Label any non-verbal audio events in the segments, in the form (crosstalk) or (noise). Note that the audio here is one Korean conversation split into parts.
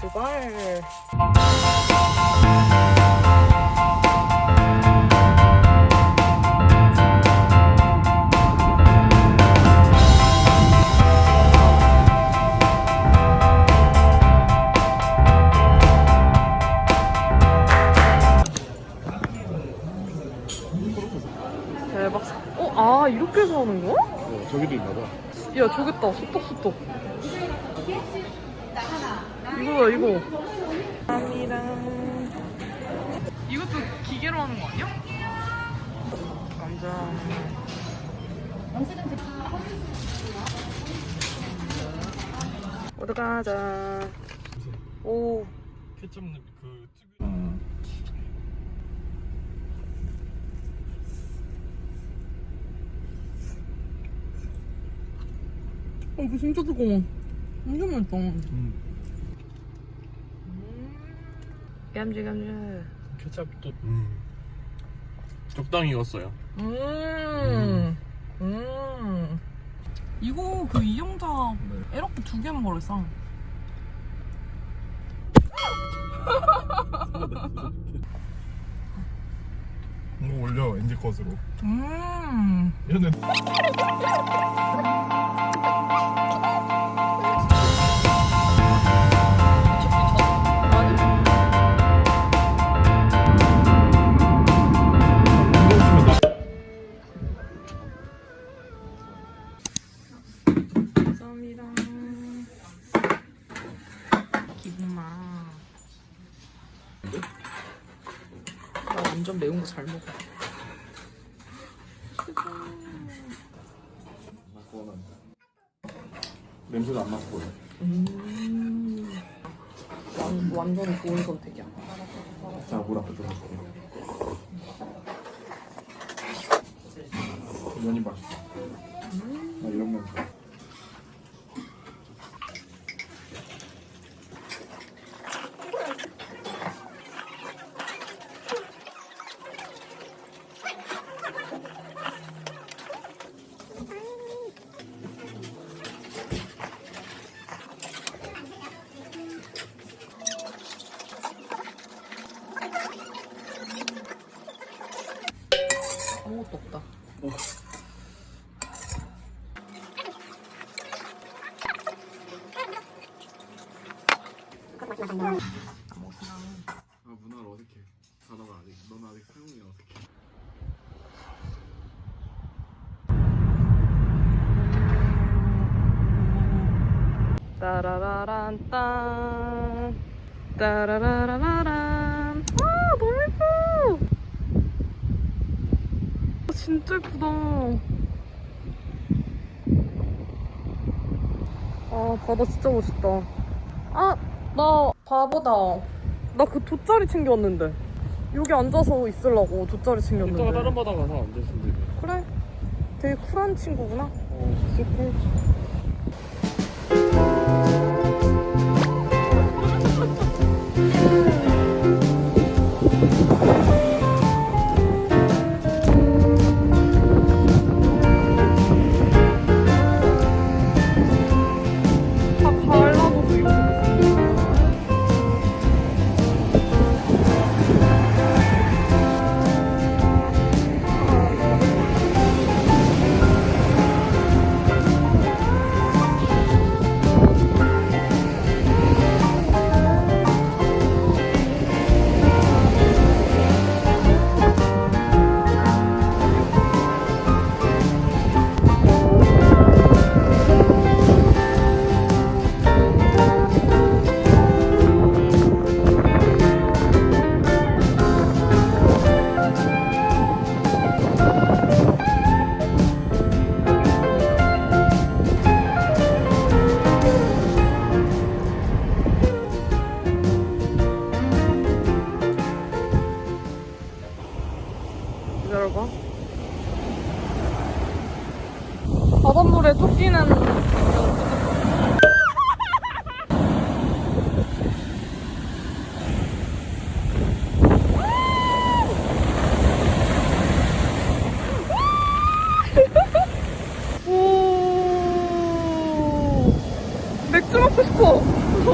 출발. 대박. 어, 아, 이렇게 사는 거야? 어, 저기도 있나 봐. 야, 저겠다. 소떡소떡. 이거야, 이거. 감사합니다. 이것도 기계로 하는 거 아니야? 감자. 어디 가자. 오, 케첩 그 특유. 어, 이거 진짜 뜨거워. 완전 맛있다. 음. 감자, 감자. 케첩도. 음. 적당히 익었어요. 음. 음. 이거 그 이용자 에러프 두 개만 걸었어. 이거 올려 엔지 컷으로. 음. 얘는 잘 먹어. 냄새도 안 맡고. 음. 완, 완전 좋은 선택이야. 자, 물 앞에 들어줄게. 면이 맛있어. 나 이런 면. 아 문화를 어색해. 단어가 아직 너는 아직 사용이 어색해. 따라라란 딴 따라라라란 아 너무 예뻐 아, 진짜 예쁘다 아 바다 진짜 멋있다 아 나 바보다. 나 그 돗자리 챙겨왔는데. 여기 앉아서 있으려고 돗자리 챙겼는데. 이따가 다른 바다 가서 앉으시면 돼. 그래? 되게 쿨한 친구구나. 어, 쑥다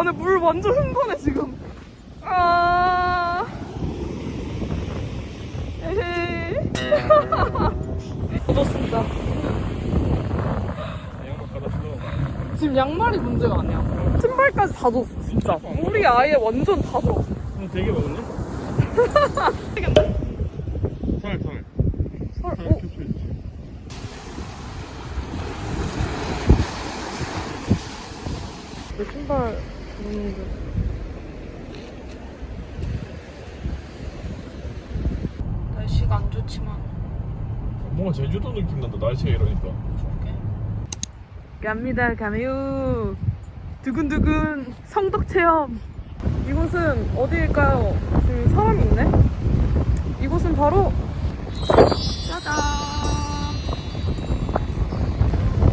안에 물 완전 흥건해 지금. 아. 에헤이. (laughs) 젖었습니다. 지금 양말이 문제가 아니야. 신발까지 다 줬어 진짜. 우리 아예 완전 다 들었어. 어, 되게 먹네. 살, 살. 설, 살 어? 신발 줬는데. 날씨가 안 좋지만. 뭔가 제주도 느낌 난다, 날씨가 이러니까. 갑니다 가메요 두근두근 성덕 체험 이곳은 어디일까요? 지금 사람이 있네 이곳은 바로 짜잔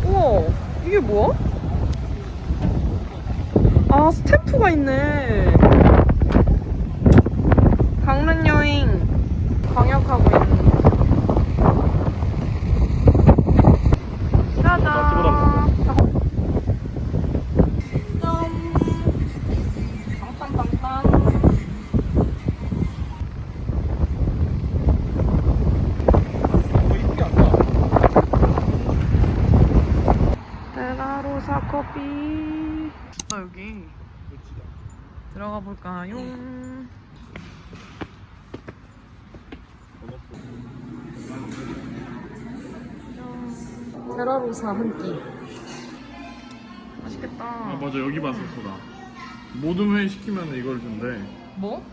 우와 이게 뭐야? 아 스탬프가 있네. 강릉 여행. 광역하고 있는 짜잔 나 찍어달라고. 땅땅땅땅 어, 이쁘게 안 나. 베라로사 커피 아 여기 들어가 볼까요? 베라로사 한끼 맛있겠다 아, 맞아, 여기 봤었어, 나. 모든 회 시키면 이걸 준대. 뭐?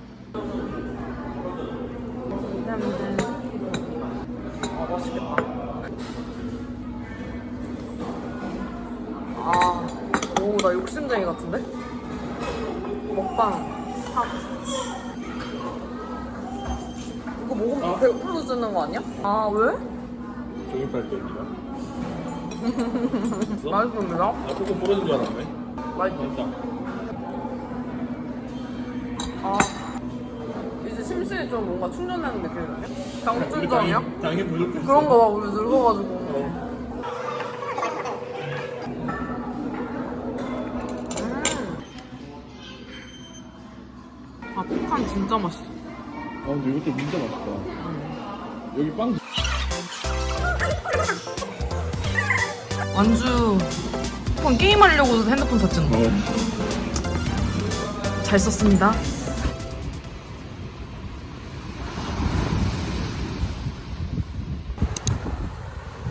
감사합니다. 아, 맛있겠다. 아, 오, 나 욕심쟁이 같은데? 먹방 스타트. 이거 먹으면 배불러지는 거 아니야? 아, 왜? 종이 빨대입니다. (laughs) 맛있습니다. 아, 조금 부러진 줄 알았네. 맛있어. 됐다. 아, 이제 심신이 좀 뭔가 충전되는 느낌이네? 당춘전이야? 당연히 부족해. 그런 거 봐, 우리 늙어가지고. 진짜 맛있어. 아, 근데 이것도 진짜 맛있다. 여기 빵. 완주. 폰 게임하려고 핸드폰 샀잖아. 어. 잘 썼습니다.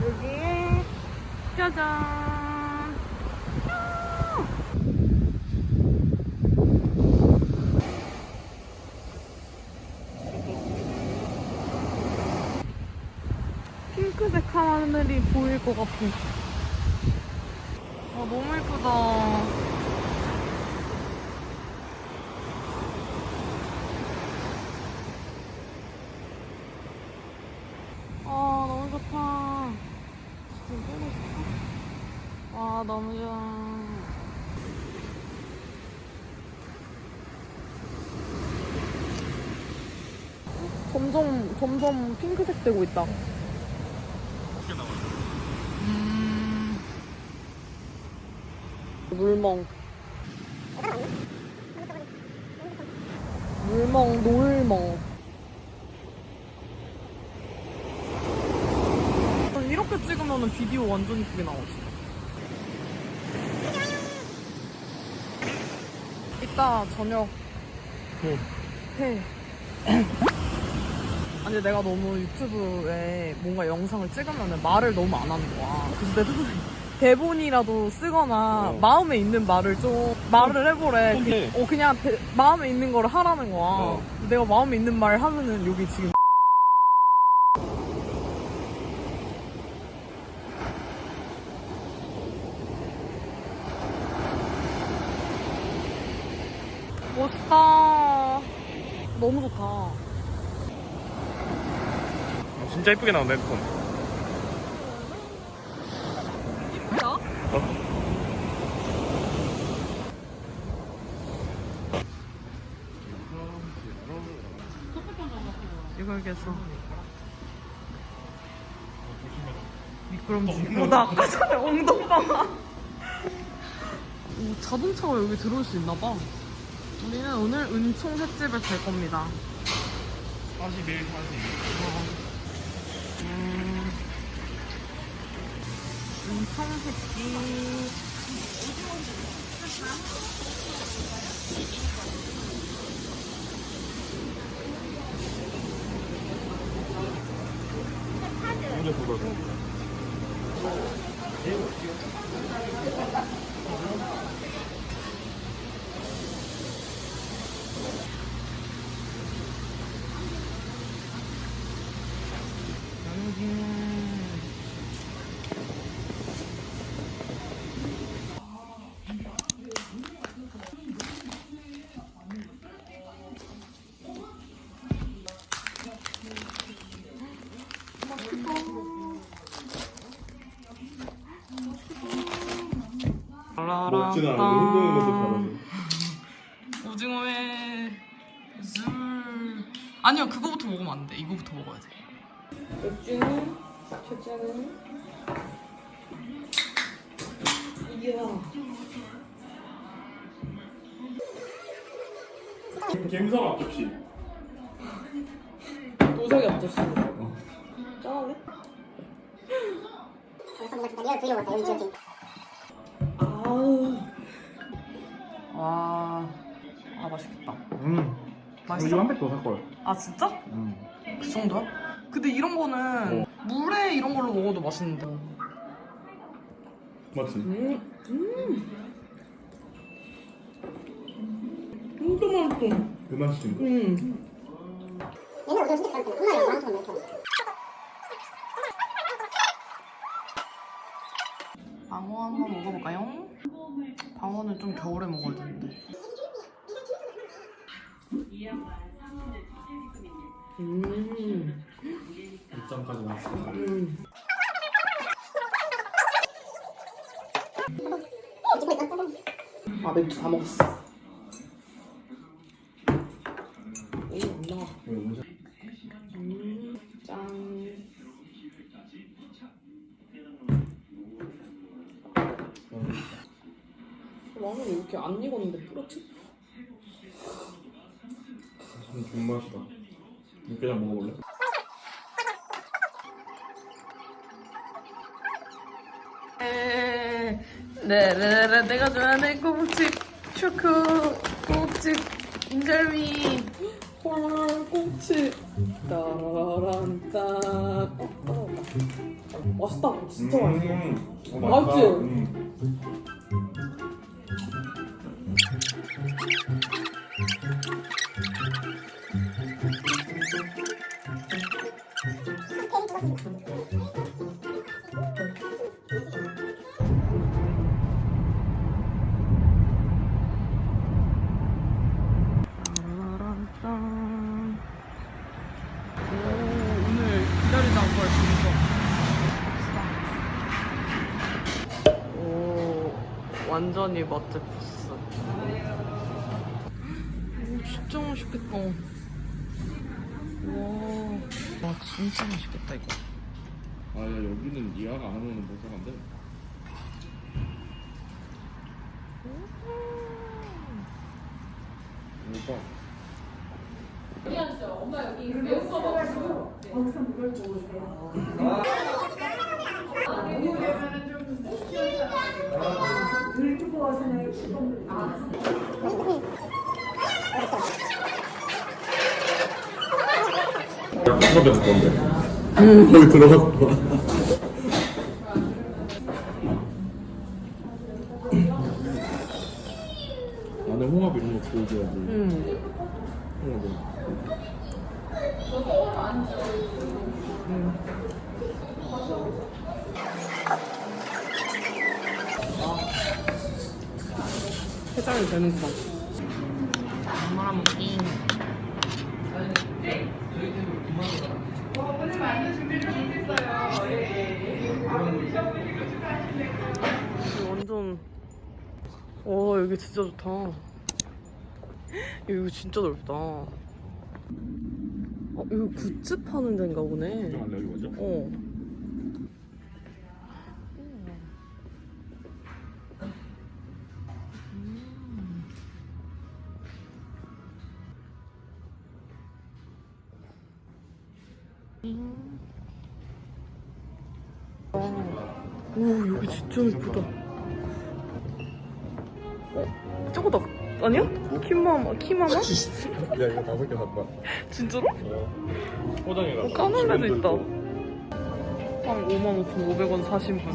여기에 짜잔. 핑크색 보일 것 같아. 아, 너무 예쁘다. 아 너무 좋다. 진짜 너무 좋다. 와 너무 좋아. 점점 점점 핑크색 되고 있다. 음. 물멍. 물멍 노을멍. 이렇게 찍으면 비디오 완전 이쁘게 나오지. 이따 저녁 응. 해. (clears throat) 아니 내가 너무 유튜브에 뭔가 영상을 찍으면 말을 너무 안 하는 거야. 그래서 내가 대본이라도 쓰거나 어. 마음에 있는 말을 좀 말을 해보래. 근데- 그- 어 그냥 대- 마음에 있는 거를 하라는 거야. 어. 내가 마음에 있는 말 하면은 여기 지금 멋있다. 너무 좋다. 진짜 이쁘게 나온다, 핸드폰. 이쁘다. 이걸겠어. 미끄럼지. 어, 나 아까 전에 엉덩방아. 오, 자동차가 여기 들어올 수 있나 봐. 우리는 오늘 은총 횟집을 갈 겁니다. 41, 42. 음, 횟집. 먼저 그거. 먹진 않아도 흔드는 것도 잘하지. 오징어회 술. 아니요 그거부터 먹으면 안 돼. 이거부터 먹어야 돼. 맥주는 첫째는 이야. 갬성 앞접시. 도자기 앞접시 짠하네 아우 와, 아 맛있겠다. 음. 맛있어? 이거 한팩 더 살 걸. 아 진짜? 음. 그 정도야? 근데 이런 거는 물에 이런 걸로 먹어도 맛있는데. 맞지? 음, 음. 진짜 맛있어. 그 맛이. 음. 얘는 오늘 진짜 나랑 좀 이렇 음. 1점까지 왔어. 음. 아 맥주 다 먹었어. 오, 안 나와. 음, 짠. 라면 왜 이렇게 안 익었는데 뿌렸지? 음, 좋은 맛이다. 육개장 먹어볼래? 네, 네, 네, 내가 좋아하는 꼬북집 초코 꼬북집 인절미 홀 꼬북집 따라란딴 어, 따라온다 맛있다 진짜 맛있어 음. 어, 맛있지? 음. 완전히 맛집 코스 오 진짜 맛있겠다. 와, 와 진짜 맛있겠다 이거. 아, 야, 여기는 예약 안 하면 못 사간대. 오빠. 야, 그거 몇 건데? 거기 들어갔어. 안에 홍합 이런 거 보여줘야지. 음. 홍합. 되는구만 먹기 완전 와 여기 진짜 좋다 여기 진짜 넓다 어, 여기 굿즈 파는 데인가 보네? 어. 오 여기 진짜 예쁘다. 어? 저거다. 아니야? 키마마, 키마마? (laughs) 야 이거 다섯 개 샀다 진짜로? 포장해라 어, 까놀레도 있다. 빵 55,500원 사신 분.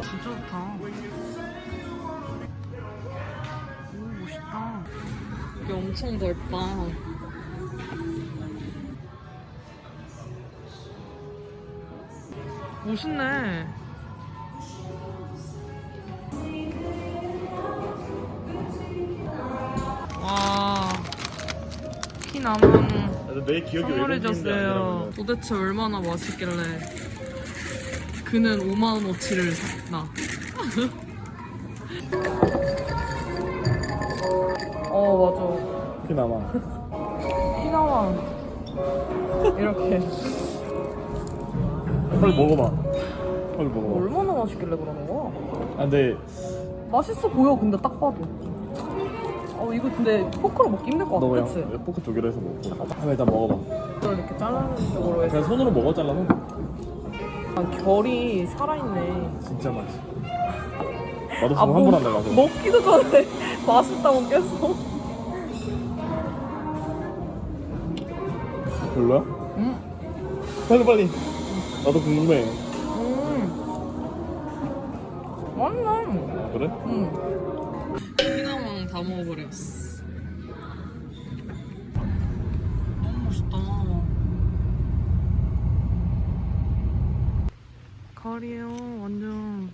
진짜 좋다. 오, 멋있다. 여기 엄청 넓다. 멋있네. 와, 키나만 내 기억이 선물해줬어요. 도대체 얼마나 맛있길래 그는 5만 원어치를 샀나? (laughs) 어 피나마 맞아. 피나왕 이렇게 빨리 먹어봐 빨리 먹어봐 얼마나 맛있길래 그러는 거야? 아 근데 맛있어 보여 근데 딱 봐도. 어 이거 근데 포크로 먹기 힘들 것 너 같아, 그냥 그치? 포크 두 개로 해서 먹고 아, 일단 먹어봐 이걸 이렇게 자르는 쪽으로 해서 그냥 손으로 먹어 잘라서 아, 결이 살아있네. 진짜 맛있어 나도 아, 지금 한다 가서 먹기도 전에 (laughs) 맛있다고 계속. 별로야? 음. 빨리 빨리 나도 궁금해 음. 맛있네. 아, 그래? 응. 피나왕 다 먹어버렸어. 너무 멋있다. 거리요, 완전.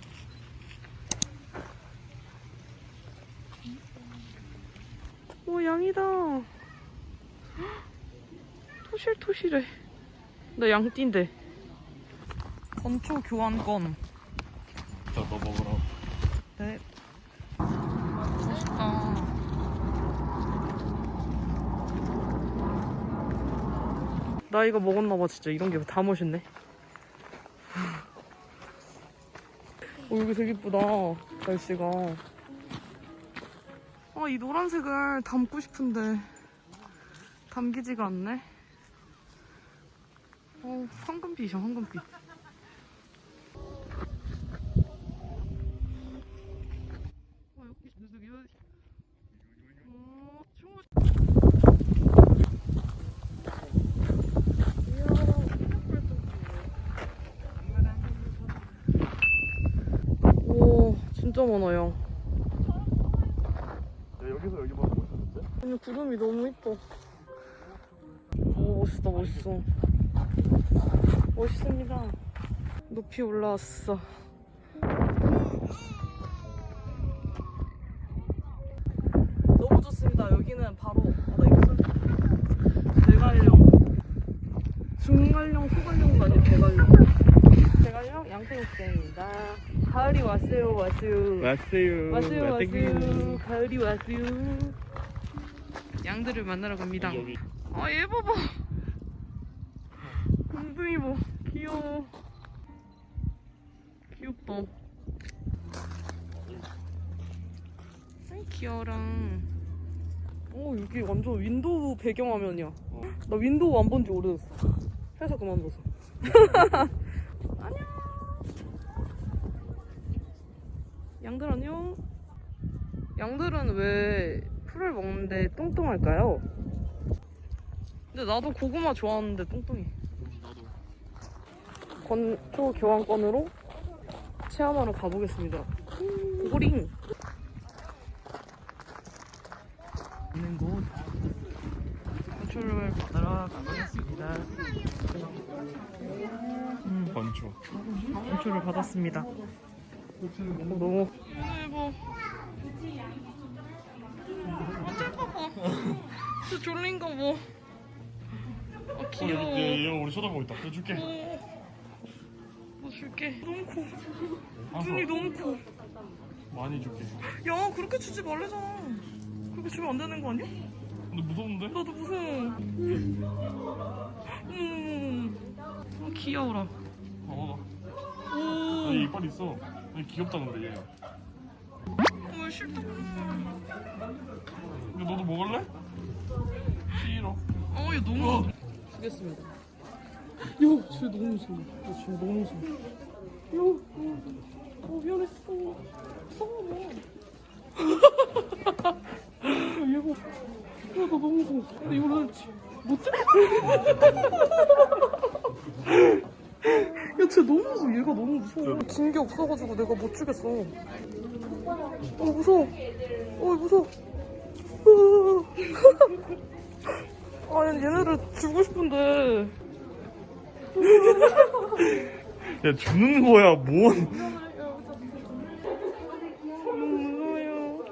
오, 양이다. 헉, 토실토실해. 나 양띠인데. 건초 교환권. 자너 먹으라 네. 맛있다. 나 이거 먹었나봐 진짜 이런 게 다 멋있네. 어, 여기 되게 이쁘다 날씨가. 아 이 노란색을 담고 싶은데 담기지가 않네. 어 황금빛이야 황금빛. 어, 여기 여기 여기. 어, 충무. 오, 진짜 많아요. 야 여기서 여기 보면 멋있는데? 아니 구름이 너무 이뻐. 오 멋있다 멋있어. 멋있습니다. 높이 올라왔어. 너무 좋습니다. 여기는 바로 아, 나 이거 쏠. 대관령. 중관령, 소관령도 아니고 대관령. 대관령 양평육대입니다. 가을이 왔어요, 왔어요. 왔어요. 왔어요 왔어요. 가을이 왔어요. 양들을 만나러 갑니다. 여기 아얘 봐봐. 엉덩이 봐 귀여워. 귀엽다. 아이 귀여워라. 오 여기 완전 윈도우 배경화면이야. 나 윈도우 안 본 지 오래됐어. 회사 그만둬서 안녕 양들 안녕 양들은 왜 풀을 먹는데 뚱뚱할까요? 근데 나도 고구마 좋아하는데 뚱뚱해. 건초 교환권으로 체험하러 가보겠습니다. 고링! 있는 곳. 건초를 받으러 가보겠습니다. 음, 건초 건초를 받았습니다. 어, 너무 대박 봐봐 저 졸린가 봐 아, 귀여워. 얘 우리 쳐다보고 있다. 또 줄게. 오, 뭐 줄게. 너무 커. 알았어. 눈이 너무 커. 많이 줄게. 야 그렇게 주지 말래잖아. 그렇게 주면 안 되는 거 아니야? 근데 무서운데? 나도 무서워. 음, 아, 귀여워라. 봐봐. 오. 아니 이빨 있어 귀엽다는데 얘가 어, 싫다 근데 너도 먹을래? 싫어 어얘 너무 주겠습니다. 야, 쟤 너무 무서워. 야, 쟤 너무 무서워. 무서워. 어, 미안해. 어, 무서워. 야, 얘가. 야, 나 너무 무서워. 근데 이걸 못 (laughs) 쟤 너무 무서워. 얘가 너무 무서워. 긴 게 없어가지고 내가 못 주겠어. 어, 무서워. 어, 무서워. (laughs) 아, 얘네를 주고 싶은데. (laughs) 야 주는 거야 뭔? 너무 무서워요.